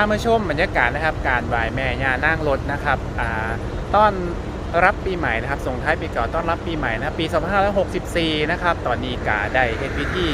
ามาชมบรรยากาศนะครับ การไหว้แม่ย่านั่งรถนะครับต้อนรับปีใหม่นะครับส่งท้ายปีเก่าต้อนรับปีใหม่นะปี 2564 นะครับ ตอนนี้กาได้เฮ็ดพิธี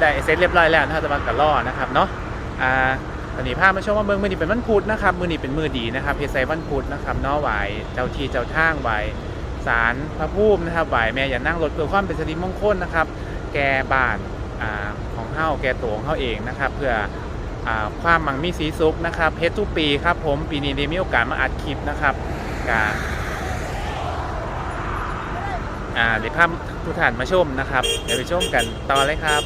ได้เสร็จเรียบร้อยแล้วนะครับตะวันกะล่อนะครับเนาะอ่าตอนนี้พามาชมว่าเมืองมือนี้เป็นวันพุธนะครับมือนี้เป็นมือดีนะครับเฮดไซวันพุธนะครับเนาะไหว้เจ้าที่เจ้าทางไหว้ศาลพระภูมินะครับไหว้แม่อย่านั่งรถเพื่อความเป็นสิริมงคลนะครับ แก่บ้านอ่าของเฮาแก่ตัวของเฮาเองนะครับ เพื่อ ความมังมีสีสุขนะครับเฮ็ดทุกปีครับผมปีนี้ได้มีโอกาสมาอัดคลิปนะครับกาอ่าเดี๋ยวพาพทุกท่านมาชมนะครับ เดี๋ยวไปชมกันต่อเลยครับ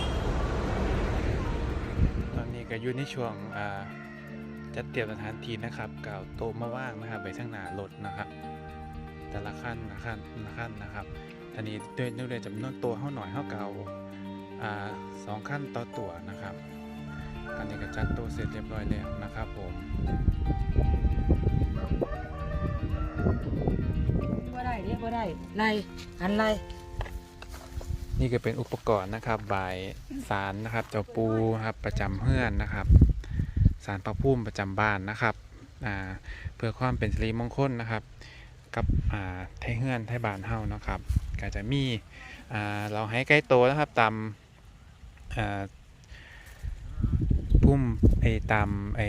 ตอนนี้ก็อยู่ในช่วงอ่าจัดเตรียมสถานที่นะครับกล่าวโต๊ะมาว่างนะครับไปทางหน้ารถนะครับ แต่ละขั้นละขั้นละขั้นนะครับทีนี้ด้วยด้วยจำนวนตัวเฮาหน่อยเฮาเก่าอ่าสองขั้นต่อตัวนะครับ อนนี้ก็จัดตัวเสร็จเรียบร้อยแล้วนะครับผมบ่ได้เรียกบ่ได้ไล่หันไล่นี่ก็เป็นอุปกรณ์นะครับบายสารนะครับ เจ้าปูนะครับประจำเฮือนนะครับ สารประพุ่มประจำบ้านนะครับอ่าเพื่อความเป็นสิริมงคลนะครับ กับอ่าไทยเฮือนไทยบ้านเฮานะครับก็จะมีอ่าเราให้ใกล้โตวนะครับตามอ่า พุ่มไอ้ตามไอ้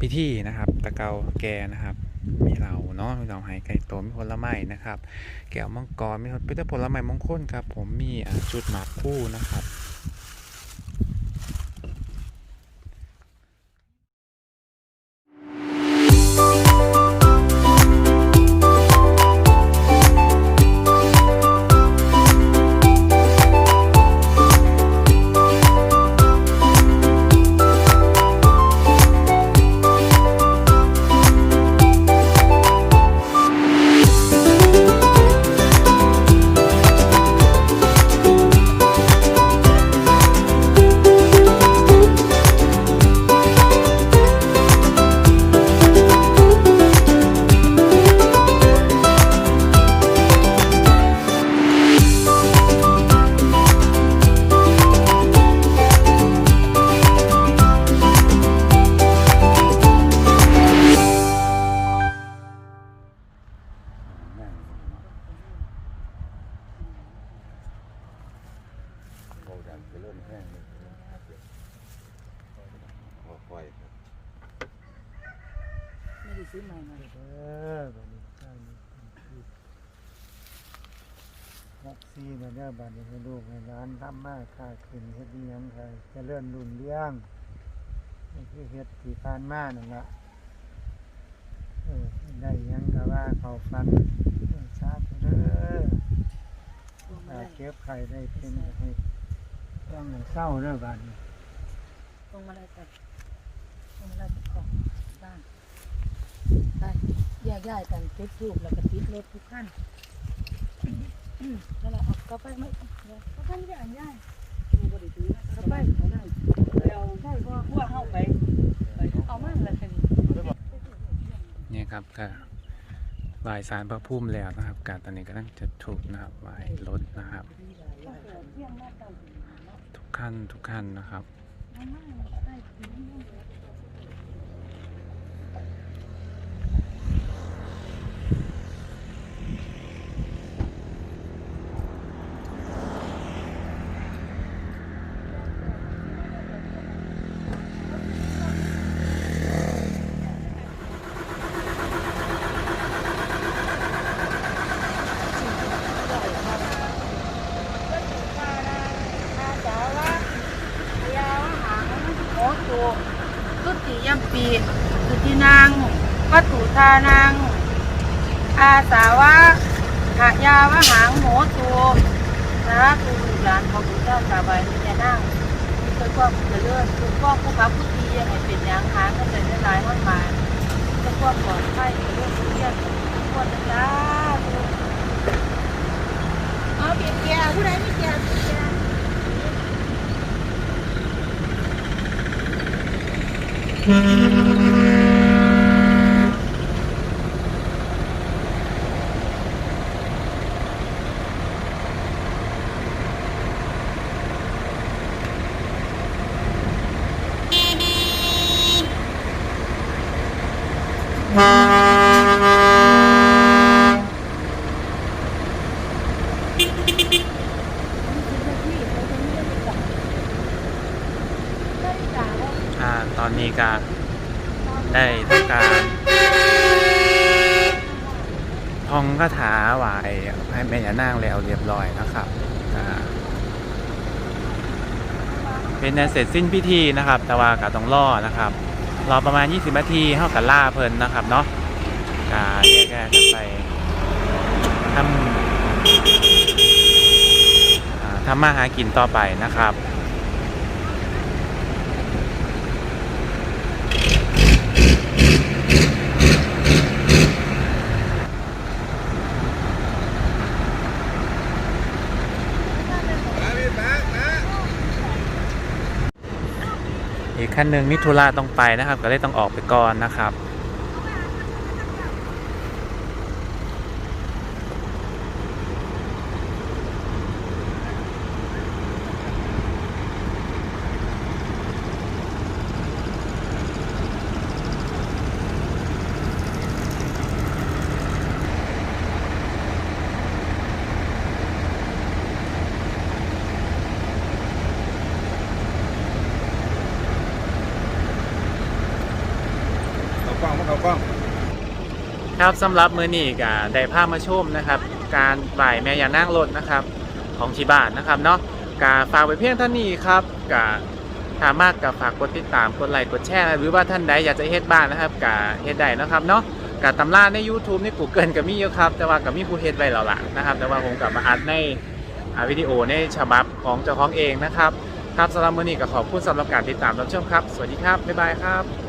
พิธีนะครับ ตะเกาแกนะครับ มีเหล่าเนาะมีเหล่าหายไก่โตวมีผลไม้นะครับ แก้วมังกรมีเป็นแต่ผลไม้มงคลครับ ผมมีชุดหมากคู่นะครับ โบดันไปเริ่มแห้งเลยพอคอยครับไม่ได้ซื้อใหม่มาเออบัดนี้ข้าวนี่คือหกสี่มาเนี่ยบัดนี้ให้ลูกให้ร้านทำมากค้าขึ้นเฮ็ดอิหยังใครจะเลื่อนรุ่นเลี้ยงนี่คือเฮ็ดที่ผ่านมานั่นละเออได้ยังก็ว่าเขาฟันเออสาธุเด้อเก็บไข่ได้เป็นให้ ต้องให้เศร้าเด้อบัดนี้พวงมาลัยตัดพวงมาลัยตัดของบ้านไปแยกย้ายกันติดรูปแล้วก็ติดรถทุกขั้นแล้วเราเอากลับไปไหมเดี๋ยวกลับไปไม่ได้ย่ายบ่ได้ถือกลับไปเอาได้เอาได้เพราะว่าพวกเข้าไปไปเอามาแล้วกันเนี่ยครับก็ไหวสารพระพุ่มแล้วนะครับการตอนนี้ก็ต้องจะถูกนะครับไหวรถนะครับ ทุกขั้นทุกท่านนะครับ ทานัง อาสาวะหายาวะหางโหตูสาธุลูกหลานของพระเจ้าสาบายมีแต่นั่งมีแต่ความเจริญคือความผู้ขับผู้ดียังไงเป็นอย่างหางกันแต่หลายๆมันมามีแต่ความปลอดภัยเจริญสุขเยี่ยมทุกคนนะจ้าธุเอาเปลี่ยนเกียร์ผู้ใดไม่เกียร์เปลี่ยนเกียร์อ่า ตอนนี้ก็ได้ทำการท่องคาถาไหวให้แม่ยานางแล้วเรียบร้อยนะครับเป็นอันเสร็จสิ้นพิธีนะครับ แต่ว่าก็ต้องรอนะครับรอประมาณ 20 นาทีเท่ากับล่าเพลินนะครับเนาะก็แยกๆกันไปทำทำมาหากินต่อไปนะครับ คันหนึ่งมิถุลาต้องไปนะครับ ก็เลยต้องออกไปก่อนนะครับ เอากล้องครับสำหรับมือนี้ก็ได้ภาพมาชมนะครับ การไหว้แม่ยานั่งรถนะครับ ของที่บ้านนะครับเนาะกาฝากไว้เพียงเท่านี้ครับกาถามากกับฝากกดติดตามกดไลค์กดแชร์หรือว่าท่านใดอยากจะเฮ็ดบ้านนะครับกาเฮ็ดได้นะครับเนาะกาตำราใน YouTube ใน Google ก็มีอยู่ครับ แต่ว่าก็มีผู้เฮ็ดไว้แล้วล่ะนะครับ แต่ว่าผมกลับมาอัดในวิดีโอในฉบับของเจ้าของเองนะครับ ครับสำหรับมือนี้ก็ขอบคุณสำหรับการติดตามรับชมครับ สวัสดีครับบ๊ายบายครับ